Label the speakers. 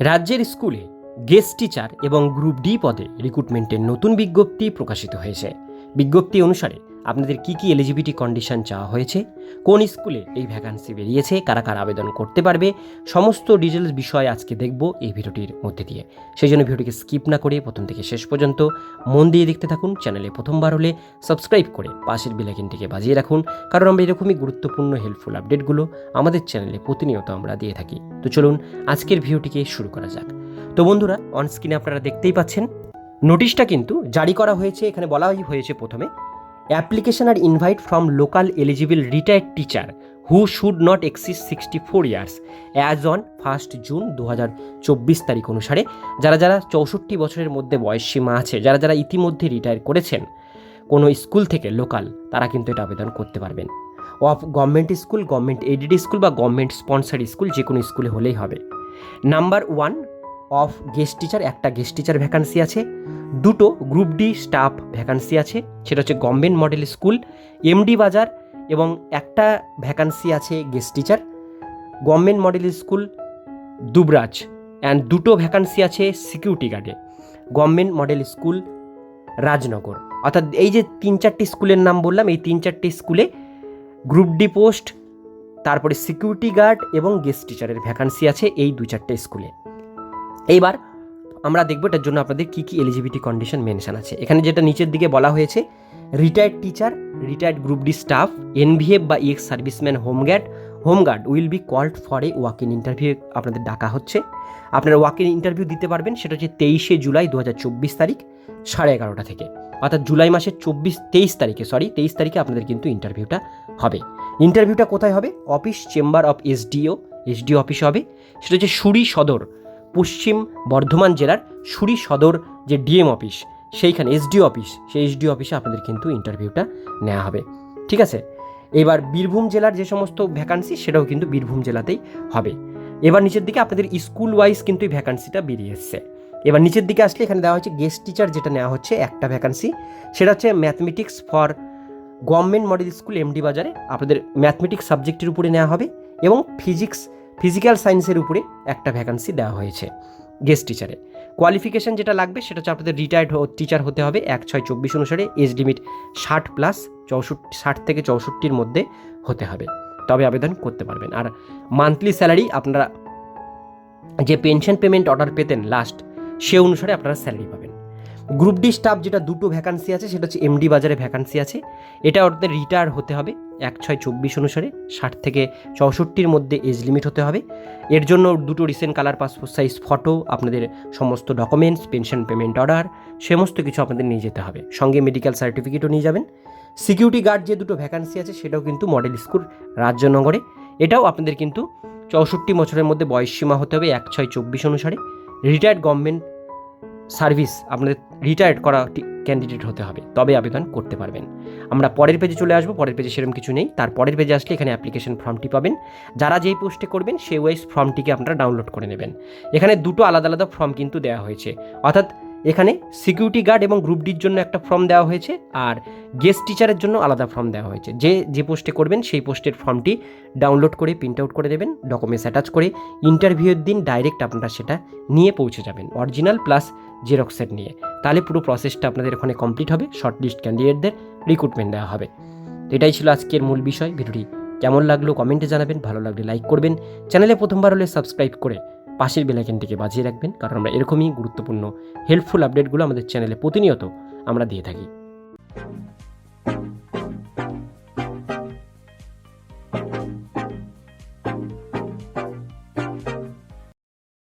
Speaker 1: রাজ্যের স্কুলে guest teacher এবং গ্রুপ ডি পদে রিক্রুটমেন্টের নতুন বিজ্ঞপ্তি প্রকাশিত হয়েছে। বিজ্ঞপ্তি অনুসারে আপনাদের কি কি এলিজিবিলিটি কন্ডিশন চাওয়া হয়েছে? কোন স্কুলে এই ভ্যাকান্সি বেরিয়েছে? কারা কারা আবেদন করতে পারবে? সমস্ত ডিটেলস বিষয় আজকে দেখব এই ভিডিওটির মধ্যে দিয়ে। সেই জন্য ভিডিওটিকে স্কিপ না করে প্রথম থেকে শেষ পর্যন্ত মন দিয়ে দেখতে থাকুন চ্যানেলে প্রথমবার হলে সাবস্ক্রাইব করে পাশের বেলাইকিনটিকে বাজিয়ে রাখুন, কারণ আমরা এরকমই গুরুত্বপূর্ণ হেল্পফুল আপডেটগুলো আমাদের চ্যানেলে প্রতিনিয়ত আমরা দিয়ে থাকি। তো চলুন আজকের ভিডিওটিকে শুরু করা যাক। তো বন্ধুরা অন স্ক্রিনে আপনারা দেখতেই পাচ্ছেন নোটিশটা কিন্তু জারি করা হয়েছে, এখানে বলা হয়েছে প্রথমে। Application are invite from local eligible retired teacher who should not exceed sixty four years as on first June দু হাজার চব্বিশ তারিখ অনুসারে, যারা যারা চৌষট্টি বছরের মধ্যে বয়স সীমা আছে, যারা যারা ইতিমধ্যে রিটায়ার করেছেন কোনো স্কুল থেকে লোকাল, তারা কিন্তু এটা আবেদন করতে পারবেন। Of government school, government aided school বা গভর্নমেন্ট স্পন্সার স্কুল যে কোনো স্কুলে হলেই হবে। Number one of guest teacher, একটা গেস্ট টিচার ভ্যাকান্সি আছে। দুটো গ্রুপ ডি স্টাফ ভ্যাকান্সি আছে, সেটা হচ্ছে গভর্নমেন্ট মডেল স্কুল এমডি বাজার এবং একটা ভ্যাকান্সি আছে guest teacher. Government model school Dubraj and দুটো ভ্যাকান্সি আছে সিকিউরিটি গার্ডে গভর্নমেন্ট মডেল স্কুল রাজনগর। অর্থাৎ এই যে তিন চারটি স্কুলের নাম বললাম, এই তিন চারটি স্কুলে গ্রুপ ডি পোস্ট তারপরে সিকিউরিটি গার্ড এবং গেস্ট টিচারের ভ্যাকান্সি আছে এই দু চারটে স্কুলে। এইবার আমরা দেখব এটার জন্য আপনাদের কী কী এলিজিবিলিটি কন্ডিশন মেনশন আছে। এখানে যেটা নিচের দিকে বলা হয়েছে retired teacher retired group D staff NVF বা ex serviceman home guard home guard will be called for a walk in interview আপনাদের ডাকা হচ্ছে। আপনারা ওয়াক ইন ইন্টারভিউ দিতে পারবেন, সেটা হচ্ছে তেইশে জুলাই দু হাজার চব্বিশ তারিখ, সাড়ে এগারোটা থেকে। অর্থাৎ জুলাই মাসের চব্বিশ, তেইশ তারিখে সরি তেইশ তারিখে আপনাদের কিন্তু ইন্টারভিউটা হবে। ইন্টারভিউটা কোথায় হবে? Office chamber of SDO SDO office হবে। সেটা হচ্ছে সুরি সদর। পশ্চিম বর্ধমান জেলার সুরি সদর যে ডিএম অফিস, সেইখানে এসডিও অফিস, সেই এসডিও অফিসে আপনাদের কিন্তু ইন্টারভিউটা নেওয়া হবে। ঠিক আছে? এবার বীরভূম জেলার যে সমস্ত ভ্যাকান্সি সেটাও কিন্তু বীরভূম জেলাতেই হবে। এবার নিচের দিকে আপনাদের স্কুল ওয়াইজ কিন্তু এই ভ্যাকান্সিটা বেরিয়ে এসছে। এবার নিচের দিকে আসলে এখানে দেওয়া হচ্ছে গেস্ট টিচার যেটা নেওয়া হচ্ছে একটা ভ্যাকান্সি সেটা হচ্ছে mathematics for government model school MD বাজারে। আপনাদের ম্যাথমেটিক্স সাবজেক্টের উপরে নেওয়া হবে এবং ফিজিক্স ফিজিক্যাল সায়েন্সের উপরে একটা ভ্যাকান্সি দেওয়া হয়েছে গেস্ট টিচারে কোয়ালিফিকেশন যেটা লাগবে সেটা হচ্ছে আপনাদের রিটায়ার্ড টিচার হতে হবে এক ছয় চব্বিশ অনুসারে এজ লিমিট ষাট প্লাস চৌষট্টি, ষাট থেকে চৌষট্টির মধ্যে হতে হবে। তবে আবেদন করতে পারবেন। আর মান্থলি স্যালারি আপনারা যে পেনশন পেমেন্ট অর্ডার পেতেন লাস্ট সে অনুসারে আপনারা স্যালারি পাবেন। গ্রুপ ডি স্টাফ যেটা দুটো ভ্যাকান্সি আছে, সেটা হচ্ছে এমডি বাজারে ভ্যাকান্সি আছে। এটা ওদের রিটায়ার হতে হবে। এক ছয় চব্বিশ অনুসারে ষাট থেকে চৌষট্টির মধ্যে এজ লিমিট হতে হবে। এর জন্য দুটো recent colour passport size photo আপনাদের সমস্ত ডকুমেন্টস পেনশন পেমেন্ট অর্ডার সমস্ত কিছু আপনাদের নিয়ে যেতে হবে। সঙ্গে মেডিকেল সার্টিফিকেটও নিয়ে যাবেন। সিকিউরিটি গার্ড যে দুটো ভ্যাকান্সি আছে, সেটাও কিন্তু মডেল স্কুল রাজ্যনগরে। এটাও আপনাদের কিন্তু চৌষট্টি বছরের মধ্যে বয়স সীমা হতে হবে এক ছয় চব্বিশ অনুসারে। রিটায়ার্ড গভর্নমেন্ট সার্ভিস আপনাদের রিটায়ার্ড করা ক্যান্ডিডেট হতে হবে, তবে আবেদন করতে পারবেন। আমরা পরের পেজে চলে আসব, পরের পেজে সেরকম কিছু নেই। তার পরের পেজে আসলে এখানে অ্যাপ্লিকেশন ফর্মটি পাবেন। যারা যেই পোস্টে করবেন, সেই ওয়াইজ ফর্মটিকে আপনারা ডাউনলোড করে নেবেন। এখানে দুটো আলাদা আলাদা ফর্ম কিন্তু দেওয়া হয়েছে। অর্থাৎ এখানে সিকিউরিটি গার্ড এবং গ্রুপ ডির জন্য একটা ফর্ম দেওয়া হয়েছে আর গেস্ট টিচারের জন্য আলাদা ফর্ম দেওয়া হয়েছে। যে যে পোস্টে করবেন সেই পোস্টের ফর্মটি ডাউনলোড করে, প্রিন্ট আউট করে দেবেন, ডকুমেন্টস অ্যাটাচ করে ইন্টারভিউয়ের দিন ডাইরেক্ট আপনারা সেটা নিয়ে পৌঁছে যাবেন, অরিজিনাল প্লাস জেরক্সেট নিয়ে। তাহলে পুরো প্রসেসটা আপনাদের ওখানে কমপ্লিট হবে শর্ট লিস্ট ক্যান্ডিডেটদের রিক্রুটমেন্ট দেওয়া হবে। তো এটাই ছিল আজকের মূল বিষয়। ভিডিওটি কেমন লাগল কমেন্টে জানাবেন, ভালো লাগলে লাইক করবেন। চ্যানেলে প্রথমবার হলে সাবস্ক্রাইব করে পাশের বেলাইকেনটিকে বাজিয়ে রাখবেন, কারণ আমরা এরকমই গুরুত্বপূর্ণ হেল্পফুল আপডেটগুলো আমাদের চ্যানেলে প্রতিনিয়ত আমরা দিয়ে থাকি।